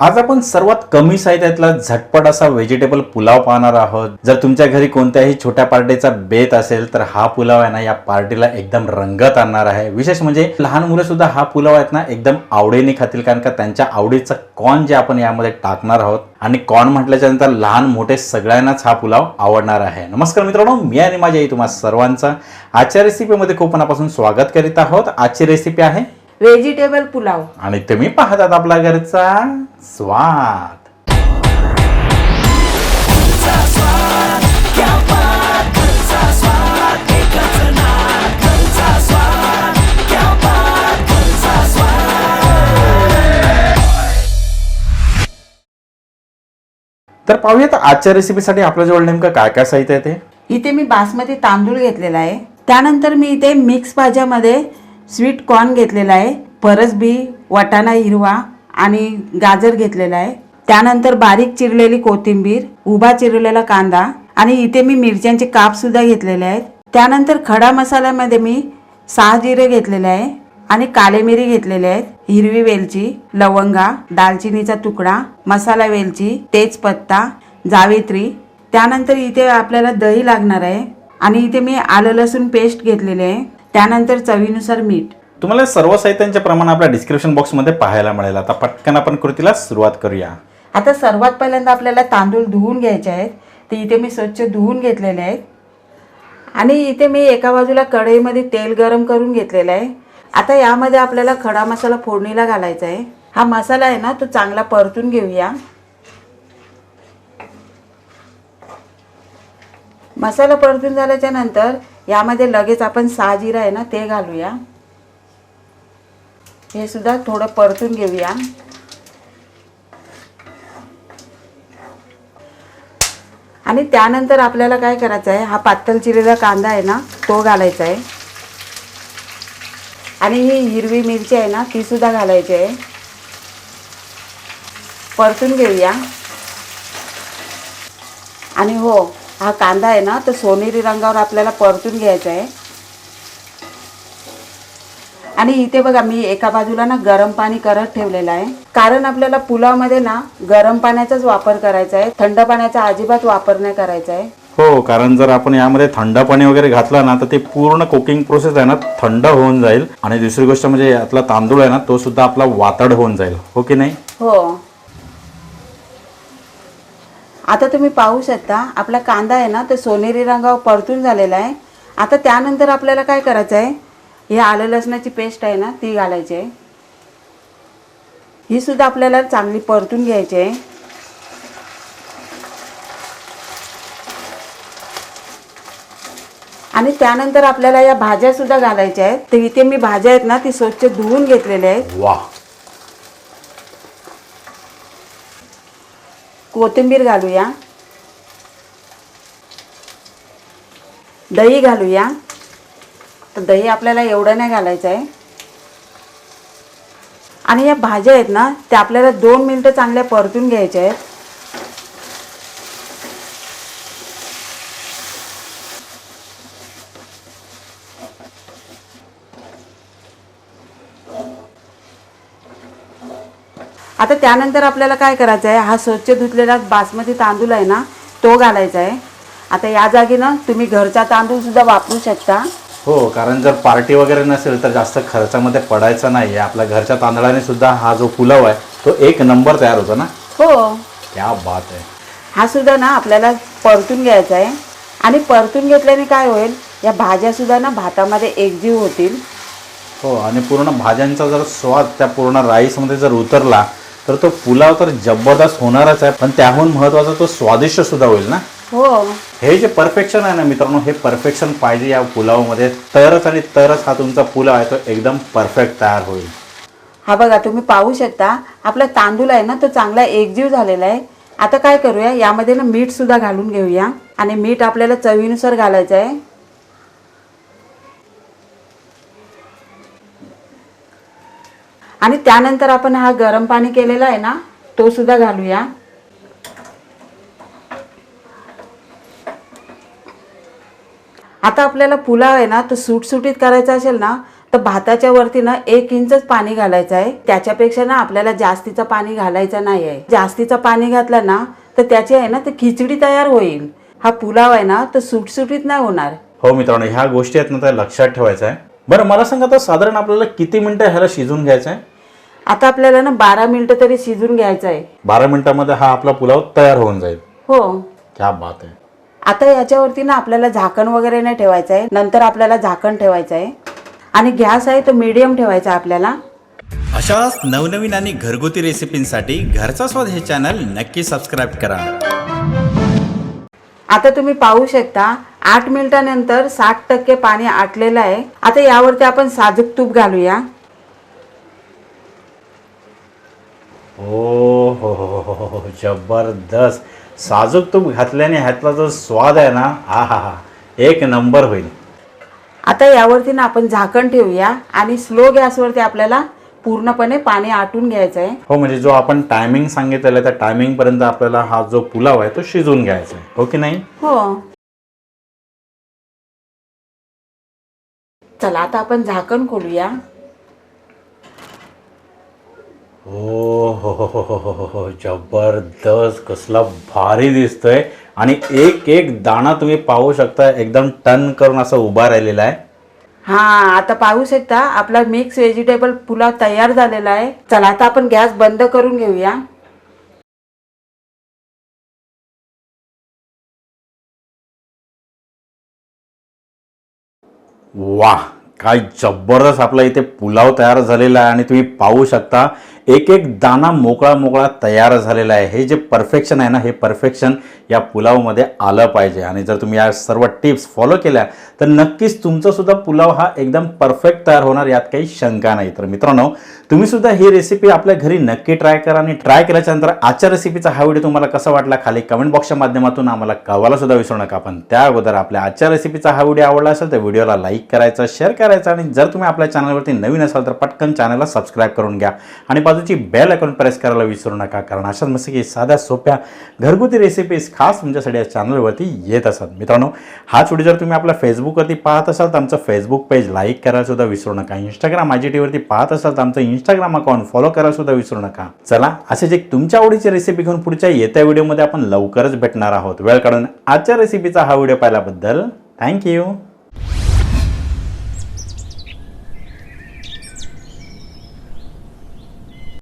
आज आपण सर्वात कमी साहित्यातला झटपट असा व्हेजिटेबल पुलाव पाहणार आहोत. जर तुमच्या घरी कोणत्याही छोट्या पार्टीचा बेत असेल तर हा पुलाव आहे ना या पार्टीला एकदम रंगत आणणार आहे. विशेष म्हणजे लहान मुलं सुद्धा हा पुलाव आहेत ना एकदम आवडीने खातील कारण का त्यांच्या आवडीचं कॉर्न जे आपण यामध्ये टाकणार आहोत. आणि कॉर्न म्हटल्याच्या नंतर लहान मोठे सगळ्यांनाच हा पुलाव आवडणार आहे. नमस्कार मित्रांनो मी आणि माझ्या आई तुम्हा सर्वांचं आजच्या रेसिपीमध्ये खूप मनापासून स्वागत करीत आहोत. आजची रेसिपी आहे व्हेजिटेबल पुलाव आणि तुम्ही पाहतात आपला घरचा स्वाद. तर पाहूयात आजच्या रेसिपीसाठी आपल्याजवळ नेमकं काय काय साहित्य आहे ते? इथे मी बासमती तांदूळ घेतलेला आहे. त्यानंतर मी इथे मिक्स भाज्यामध्ये स्वीट कॉर्न घेतलेला आहे परसबी वाटाणा हिरवा आणि गाजर घेतलेला आहे. त्यानंतर बारीक चिरलेली कोथिंबीर उभा चिरलेला कांदा आणि इथे मी मिरच्यांचे काप सुद्धा घेतलेले आहेत. त्यानंतर खडा मसाल्यामध्ये मी सहा जिरे घेतलेले आहे आणि काले मिरी घेतलेले आहेत. हिरवी वेलची लवंगा दालचिनीचा तुकडा मसाला वेलची तेजपत्ता जावित्री. त्यानंतर इथे आपल्याला दही लागणार आहे आणि इथे मी आलं लसूण पेस्ट घेतलेले आहे. त्यानंतर चवीनुसार मीठ. तुम्हाला सर्व साहित्यांचे प्रमाण आपल्या डिस्क्रिप्शन बॉक्समध्ये पाहायला मिळेल. आता पटकन आपण कृतीला सुरुवात करूया. आता सर्वात पहिल्यांदा आपल्याला तांदूळ धुवून घ्यायचे आहेत. ते इथे मी स्वच्छ धुवून घेतलेले आहेत. आणि इथे मी एका बाजूला कढईमध्ये तेल गरम करून घेतलेलं आहे. आता यामध्ये आपल्याला खडा मसाला फोडणीला घालायचा आहे. हा मसाला आहे ना तो चांगला परतून घेऊया. मसाला परतून झाल्याच्यानंतर यामध्ये लगेच आपण सहा जिरा आहे ना ते घालूया. हे सुद्धा थोडं परतून घेऊया. आणि त्यानंतर आपल्याला काय करायचं आहे हा पातळ चिरेला कांदा आहे ना तो घालायचा आहे. आणि ही हिरवी मिरची आहे ना ती सुद्धा घालायची आहे. परतून घेऊया. आणि हो हा कांदा आहे ना तो सोनेरी रंगावर आपल्याला परतून घ्यायचा आहे. आणि इथे बघा मी एका बाजूला ना गरम पाणी करत ठेवलेलं आहे. कारण आपल्याला पुलावमध्ये ना गरम पाण्याचाच वापर करायचा आहे. थंड पाण्याचा अजिबात वापर नाही करायचा आहे. हो कारण जर आपण यामध्ये थंड पाणी वगैरे घातलं ना तर ते पूर्ण कुकिंग प्रोसेस आहे ना थंड होऊन जाईल. आणि दुसरी गोष्ट म्हणजे यातला तांदूळ आहे ना तो सुद्धा आपला वातड होऊन जाईल. हो की नाही? हो. आता तुम्ही पाहू शकता आपला कांदा आहे ना तो सोनेरी रंगावर परतून झालेला आहे. आता त्यानंतर आपल्याला काय करायचं आहे? ही आलं लसणाची पेस्ट आहे ना ती घालायची आहे. ही सुद्धा आपल्याला चांगली परतून घ्यायची आहे. आणि त्यानंतर आपल्याला या भाज्या सुद्धा घालायच्या आहेत. तर इथे मी भाज्या आहेत ना ती स्वच्छ धुवून घेतलेल्या आहेत. कोथिंबीर घालूया. दही घालूया. तर दही आपल्याला एवढं नाही घालायचं आहे. आणि या भाज्या आहेत ना त्या आपल्याला दोन मिनटं चांगल्या परतून घ्यायच्या आहेत. आता त्यानंतर आपल्याला काय करायचं आहे? हा स्वच्छ धुतलेला बासमती तांदूळ आहे ना तो घालायचा आहे. आता या जागी ना तुम्ही घरचा तांदूळ सुद्धा वापरू शकता. हो कारण जर पार्टी वगैरे नसेल तर जास्त खर्चामध्ये पडायचं नाही आपल्या घरच्या तांदळाने सुद्धा हा जो पुलाव आहे तो एक नंबर तयार होतो ना? हो. क्या बात आहे. हा सुद्धा ना आपल्याला परतून घ्यायचा आहे. आणि परतून घेतल्याने काय होईल? या भाज्या सुद्धा ना भातामध्ये एकजीव होतील. हो आणि पूर्ण भाज्यांचा जर स्वाद त्या पूर्ण राईसमध्ये जर उतरला तर तो पुलाव तर जबरदस्त होणारच आहे पण त्याहून महत्त्वाचा तो स्वादिष्ट सुद्धा होईल ना? हो. हे जे परफेक्शन आहे ना मित्रांनो हे परफेक्शन पाहिजे या पुलावमध्ये. तरच आणि तरच हा तुमचा पुलाव आहे तो एकदम परफेक्ट तयार होईल. हा बघा तुम्ही पाहू शकता आपला तांदूळ आहे ना तो चांगला एकजीव झालेला आहे. आता काय करूया यामध्ये ना मीठ सुद्धा घालून घेऊया. आणि मीठ आपल्याला चवीनुसार घालायचं आहे. आणि त्यानंतर आपण हा गरम पाणी केलेला आहे ना तो सुद्धा घालूया. आता आपल्याला पुलाव आहे ना तो सुटसुटीत करायचा असेल ना तर भाताच्या वरती ना एक इंचच पाणी घालायचं आहे. त्याच्यापेक्षा ना आपल्याला जास्तीचं पाणी घालायचं नाही आहे. जास्तीचं पाणी घातलं ना तर त्याची आहे ना तर खिचडी तयार होईल. हा पुलाव आहे ना तर सुटसुटीत नाही होणार. हो मित्रांनो ह्या गोष्टी आहेत ना त्या लक्षात ठेवायचं आहे. बरं मला सांगा आता साधारण आपल्याला किती मिनिटं ह्याला शिजून घ्यायचं आहे आता आपल्याला ना बारा मिनिटं तरी शिजून घ्यायचं आहे बारा मिनिटामध्ये हा आपला पुलाव तयार होऊन जाईल. हो. क्या बात आहे. आता याच्यावरती ना आपल्याला झाकण वगैरे नाही ठेवायचं आहे नंतर आपल्याला झाकण ठेवायचं आहे आणि गॅस आहे तो मीडियम ठेवायचा आपल्याला. अशाच नवनवीन आणि घरगुती रेसिपींसाठी घरचा स्वाद हे चॅनल नक्की सबस्क्राईब करा. आता तुम्ही पाहू शकता आठ मिनिटानंतर साठ टक्के पाणी आटलेलं आहे. आता यावरती आपण साजूक तूप घालूया. ओ हो हो हो हो हो जबरदस्त. साजूक तूप घातल्याने ह्यातला जो स्वाद आहे ना हा हा हा एक नंबर होईल. आता यावरती ना आपण झाकण ठेवूया आणि स्लो गॅसवरती आपल्याला पूर्णपणे पाणी आटून घ्यायचं आहे. हो म्हणजे जो आपण टायमिंग सांगितलेलं त्या टायमिंग पर्यंत आपल्याला हा जो पुलाव आहे तो शिजवून घ्यायचा आहे. हो की नाही? हो. चला आता आपण झाकण खोलूया. हो हो, हो, हो, हो जबरदस्त कसला भारी दिसतोय. आणि एक एक दाणा तुम्ही पाहू शकता एकदम टन करून असा उभा राहिलेला आहे. हा आता पाहू शकता आपला मिक्स व्हेजिटेबल पुलाव तयार झालेला आहे. चला आता आपण गॅस बंद करून घेऊया. 哇。काय जबरदस्त आपला इथे पुलाव तयार झालेला आहे आणि तुम्ही पाहू शकता एक एक दाना मोकळा मोकळा तयार झालेला आहे. हे जे परफेक्शन आहे ना हे परफेक्शन या पुलावमध्ये आलं पाहिजे. आणि जर तुम्ही या सर्व टिप्स फॉलो केल्या तर नक्कीच तुमचासुद्धा पुलाव हा एकदम परफेक्ट तयार होणार यात काही शंका नाही. तर मित्रांनो तुम्हीसुद्धा ही रेसिपी आपल्या घरी नक्की ट्राय करा आणि ट्राय केल्याच्यानंतर आजच्या रेसिपीचा हा व्हिडिओ तुम्हाला कसा वाटला खाली कमेंट बॉक्सच्या माध्यमातून आम्हाला कळवायला सुद्धा विसरू नका. पण त्या अगोदर आपल्या आजच्या रेसिपीचा हा व्हिडिओ आवडला असेल तर व्हिडिओला लाईक करायचा शेअर करायचा आणि जर तुम्ही आपल्या चॅनलवरती नवीन असाल तर पटकन चॅनलला सबस्क्राईब करून घ्या आणि बाजूची बेल आयकॉन प्रेस करायला विसरू नका कारण अशाच मस्त की साध्या सोप्या घरगुती रेसिपीज खास तुमच्यासाठी या चॅनलवरती येत असतात. मित्रांनो हाच व्हिडिओ जर तुम्ही आपल्या फेसबुकवरती पाहत असाल तर आमचं फेसबुक पेज लाईक करायला सुद्धा विसरू नका. इंस्टाग्राम माझी टीवरती पाहत असाल तर आमचं इंस्टाग्राम अकाउंट फॉलो करायला सुद्धा विसरू नका. चला असे जे तुमच्या आवडीची रेसिपी घेऊन पुढच्या येत्या व्हिडिओमध्ये आपण लवकरच भेटणार आहोत. वेळ काढून आजच्या रेसिपीचा हा व्हिडिओ पाहिल्याबद्दल थँक्यू